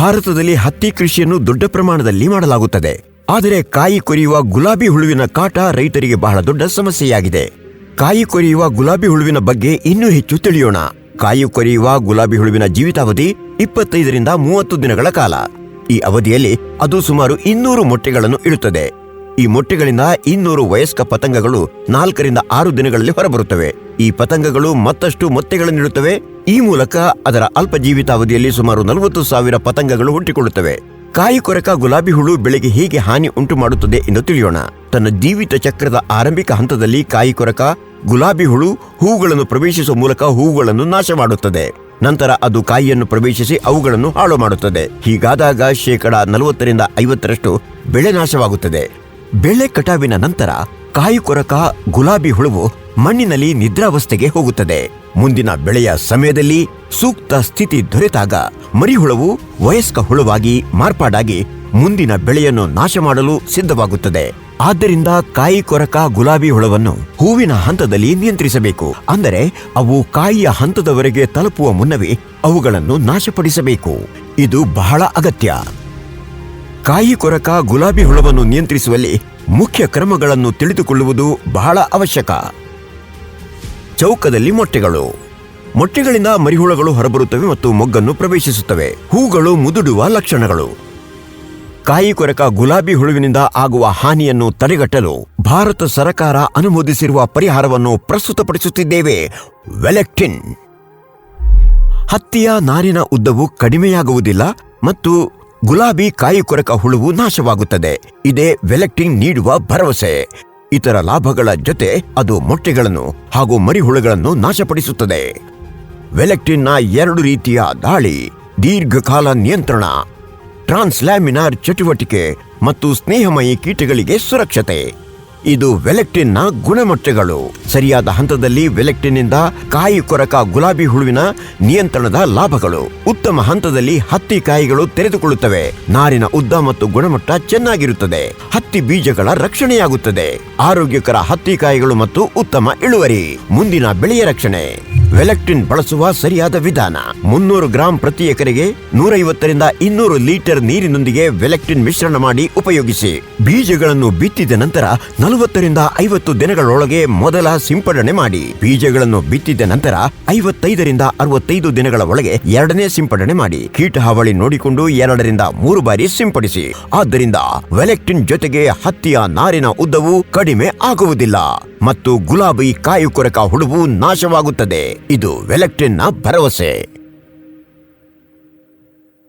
ಭಾರತದಲ್ಲಿ ಹತ್ತಿ ಕೃಷಿಯನ್ನು ದೊಡ್ಡ ಪ್ರಮಾಣದಲ್ಲಿ ಮಾಡಲಾಗುತ್ತದೆ. ಆದರೆ ಕಾಯಿ ಕೊರೆಯುವ ಗುಲಾಬಿ ಹುಳುವಿನ ಕಾಟ ರೈತರಿಗೆ ಬಹಳ ದೊಡ್ಡ ಸಮಸ್ಯೆಯಾಗಿದೆ. ಕಾಯಿ ಕೊರೆಯುವ ಗುಲಾಬಿ ಹುಳುವಿನ ಬಗ್ಗೆ ಇನ್ನೂ ಹೆಚ್ಚು ತಿಳಿಯೋಣ. ಕಾಯಿ ಕೊರೆಯುವ ಗುಲಾಬಿ ಹುಳುವಿನ ಜೀವಿತಾವಧಿ ಇಪ್ಪತ್ತೈದರಿಂದ ಮೂವತ್ತು ದಿನಗಳ ಕಾಲ. ಈ ಅವಧಿಯಲ್ಲಿ ಅದು ಸುಮಾರು ಇನ್ನೂರು ಮೊಟ್ಟೆಗಳನ್ನು ಇಡುತ್ತದೆ. ಈ ಮೊಟ್ಟೆಗಳಿಂದ ಇನ್ನೂರು ವಯಸ್ಕ ಪತಂಗಗಳು ನಾಲ್ಕರಿಂದ ಆರು ದಿನಗಳಲ್ಲಿ ಹೊರಬರುತ್ತವೆ. ಈ ಪತಂಗಗಳು ಮತ್ತಷ್ಟು ಮೊಟ್ಟೆಗಳನ್ನಿಡುತ್ತವೆ ಈ ಮೂಲಕ ಅದರ ಅಲ್ಪ ಜೀವಿತಾವಧಿಯಲ್ಲಿ ಸುಮಾರು ನಲವತ್ತು ಸಾವಿರ ಪತಂಗಗಳು ಹುಟ್ಟಿಕೊಳ್ಳುತ್ತವೆ. ಕಾಯಿ ಕೊರಕ ಗುಲಾಬಿ ಹುಳು ಬೆಳೆಗೆ ಹೇಗೆ ಹಾನಿ ಉಂಟು ಮಾಡುತ್ತದೆ ಎಂದು ತಿಳಿಯೋಣ. ತನ್ನ ಜೀವಿತ ಚಕ್ರದ ಆರಂಭಿಕ ಹಂತದಲ್ಲಿ ಕಾಯಿ ಕೊರಕ, ಗುಲಾಬಿ ಹುಳು ಹೂಗಳನ್ನು ಪ್ರವೇಶಿಸುವ ಮೂಲಕ ಹೂಗಳನ್ನು ನಾಶ ಮಾಡುತ್ತದೆ ನಂತರ ಅದು ಕಾಯಿಯನ್ನು ಪ್ರವೇಶಿಸಿ ಅವುಗಳನ್ನು ಹಾಳು ಮಾಡುತ್ತದೆ. ಹೀಗಾದಾಗ ಶೇಕಡ ನಲವತ್ತರಿಂದ ಐವತ್ತರಷ್ಟು ಬೆಳೆ ನಾಶವಾಗುತ್ತದೆ. ಬೆಳೆ ಕಟಾವಿನ ನಂತರ ಕಾಯಿ ಕೊರಕ, ಗುಲಾಬಿ ಹುಳುವು ಮಣ್ಣಿನಲ್ಲಿ ನಿದ್ರಾವಸ್ಥೆಗೆ ಹೋಗುತ್ತದೆ. ಮುಂದಿನ ಬೆಳೆಯ ಸಮಯದಲ್ಲಿ ಸೂಕ್ತ ಸ್ಥಿತಿ ದೊರೆತಾಗ ಮರಿಹುಳವು ವಯಸ್ಕ ಹುಳುವಾಗಿ ಮಾರ್ಪಾಡಾಗಿ ಮುಂದಿನ ಬೆಳೆಯನ್ನು ನಾಶ ಮಾಡಲು ಸಿದ್ಧವಾಗುತ್ತದೆ. ಆದ್ದರಿಂದ ಕಾಯಿ ಕೊರಕ ಗುಲಾಬಿ ಹುಳವನ್ನು ಹೂವಿನ ಹಂತದಲ್ಲಿ ನಿಯಂತ್ರಿಸಬೇಕು. ಅಂದರೆ ಅವು ಕಾಯಿಯ ಹಂತದವರೆಗೆ ತಲುಪುವ ಮುನ್ನವೇ ಅವುಗಳನ್ನು ನಾಶಪಡಿಸಬೇಕು. ಇದು ಬಹಳ ಅಗತ್ಯ. ಕಾಯಿ ಕೊರಕ ಗುಲಾಬಿ ಹುಳವನ್ನು ನಿಯಂತ್ರಿಸುವಲ್ಲಿ ಮುಖ್ಯ ಕ್ರಮಗಳನ್ನು ತಿಳಿದುಕೊಳ್ಳುವುದು ಬಹಳ ಅವಶ್ಯಕ. ಚೌಕದಲ್ಲಿ ಮೊಟ್ಟೆಗಳು. ಮೊಟ್ಟೆಗಳಿಂದ ಮರಿಹುಳಗಳು ಹೊರಬರುತ್ತವೆ ಮತ್ತು ಮೊಗ್ಗನ್ನು ಪ್ರವೇಶಿಸುತ್ತವೆ. ಹೂಗಳು ಮುದುಡುವ ಲಕ್ಷಣಗಳು. ಕಾಯಿ ಕೊರಕ ಗುಲಾಬಿ ಹುಳುವಿನಿಂದ ಆಗುವ ಹಾನಿಯನ್ನು ತಡೆಗಟ್ಟಲು ಭಾರತ ಸರಕಾರ ಅನುಮೋದಿಸಿರುವ ಪರಿಹಾರವನ್ನು ಪ್ರಸ್ತುತಪಡಿಸುತ್ತಿದ್ದೇವೆ. ವೆಲೆಕ್ಟಿನ್. ಹತ್ತಿಯ ನಾರಿನ ಉದ್ದವು ಕಡಿಮೆಯಾಗುವುದಿಲ್ಲ ಮತ್ತು ಗುಲಾಬಿ ಕಾಯಿ ಕೊರಕ ಹುಳುವು ನಾಶವಾಗುತ್ತದೆ. ಇದೇ ವೆಲೆಕ್ಟಿನ್ ನೀಡುವ ಭರವಸೆ. ಇತರ ಲಾಭಗಳ ಜೊತೆ ಅದು ಮೊಟ್ಟೆಗಳನ್ನು ಹಾಗೂ ಮರಿಹುಳುಗಳನ್ನು ನಾಶಪಡಿಸುತ್ತದೆ. ವೆಲೆಕ್ಟಿನ್ನ ಎರಡು ರೀತಿಯ ದಾಳಿ, ದೀರ್ಘಕಾಲ ನಿಯಂತ್ರಣ, ಟ್ರಾನ್ಸ್ಲ್ಯಾಮಿನಾರ್ ಚಟುವಟಿಕೆ ಮತ್ತು ಸ್ನೇಹಮಯಿ ಕೀಟಗಳಿಗೆ ಸುರಕ್ಷತೆ. ಇದು ವೆಲೆಕ್ಟಿನ್ನ ಗುಣಮಟ್ಟಗಳು. ಸರಿಯಾದ ಹಂತದಲ್ಲಿ ವೆಲೆಕ್ಟಿನ್ನಿಂದ ಕಾಯಿ ಕೊರಕ ಗುಲಾಬಿ ಹುಳುವಿನ ನಿಯಂತ್ರಣದ ಲಾಭಗಳು. ಉತ್ತಮ ಹಂತದಲ್ಲಿ ಹತ್ತಿ ಕಾಯಿಗಳು ತೆರೆದುಕೊಳ್ಳುತ್ತವೆ. ನಾರಿನ ಉದ್ದ ಮತ್ತು ಗುಣಮಟ್ಟ ಚೆನ್ನಾಗಿರುತ್ತದೆ. ಹತ್ತಿ ಬೀಜಗಳ ರಕ್ಷಣೆಯಾಗುತ್ತದೆ. ಆರೋಗ್ಯಕರ ಹತ್ತಿ ಕಾಯಿಗಳು ಮತ್ತು ಉತ್ತಮ ಇಳುವರಿ. ಮುಂದಿನ ಬೆಳೆಯ ರಕ್ಷಣೆ. ವೆಲೆಕ್ಟಿನ್ ಬಳಸುವ ಸರಿಯಾದ ವಿಧಾನ. ಮುನ್ನೂರು ಗ್ರಾಂ ಪ್ರತಿ ಎಕರೆಗೆ ನೂರೈವತ್ತರಿಂದ ಇನ್ನೂರು ಲೀಟರ್ ನೀರಿನೊಂದಿಗೆ ವೆಲೆಕ್ಟಿನ್ ಮಿಶ್ರಣ ಮಾಡಿ ಉಪಯೋಗಿಸಿ. ಬೀಜಗಳನ್ನು ಬಿತ್ತಿದ ನಂತರ ನಲವತ್ತರಿಂದ ಐವತ್ತು ದಿನಗಳೊಳಗೆ ಮೊದಲ ಸಿಂಪಡಣೆ ಮಾಡಿ. ಬೀಜಗಳನ್ನು ಬಿತ್ತಿದ ನಂತರ ಐವತ್ತೈದರಿಂದ ಅರವತ್ತೈದು ದಿನಗಳ ಒಳಗೆ ಎರಡನೇ ಸಿಂಪಡಣೆ ಮಾಡಿ. ಕೀಟ ಹಾವಳಿ ನೋಡಿಕೊಂಡು ಎರಡರಿಂದ ಮೂರು ಬಾರಿ ಸಿಂಪಡಿಸಿ. ಆದ್ದರಿಂದ ವೆಲೆಕ್ಟಿನ್ ಜೊತೆಗೆ ಹತ್ತಿಯ ನಾರಿನ ಉದ್ದವು ಕಡಿಮೆ ಆಗುವುದಿಲ್ಲ. ಮತ್ತು ಗುಲಾಬಿ ಕಾಯುಕೊರಕ ಹುಳುವು ನಾಶವಾಗುತ್ತದೆ. ಇದು ವೆಲೆಕ್ಟಿನ್ನ ಭರವಸೆ.